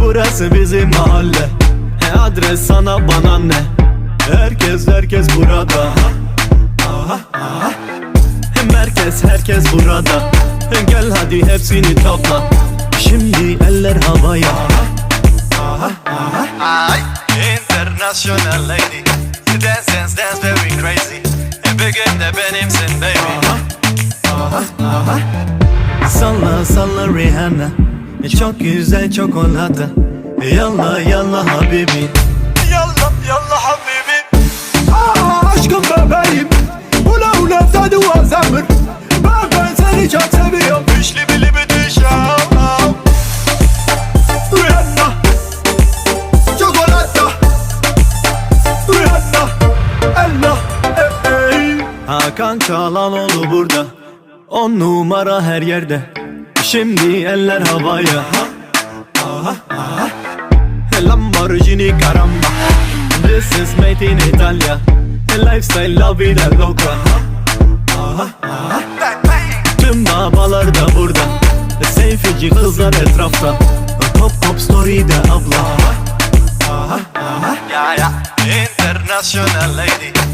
Burası bizim mahalle. E Adres sana bana ne? Herkes herkes burada. Aha, aha. Merkez herkes burada. Gel hadi hepsini topla. Şimdi eller havaya. Ay, international lady Dance dance dance very crazy. E bir gün de benimsin baby. Salla salla Rihanna. E, Çok güzel çikolata. E, Yalla yalla habibi. Yallah yallah Hakan Çalanoğlu burada. On numara her yerde. Şimdi eller havaya. Aha, aha. Lamborghini caramba This is made in Italia. Lifestyle la vida loca Bang bang Tüm babalar da burada. Seyfici kızlar etrafta. Pop pop story'de abla. Ya ya. International lady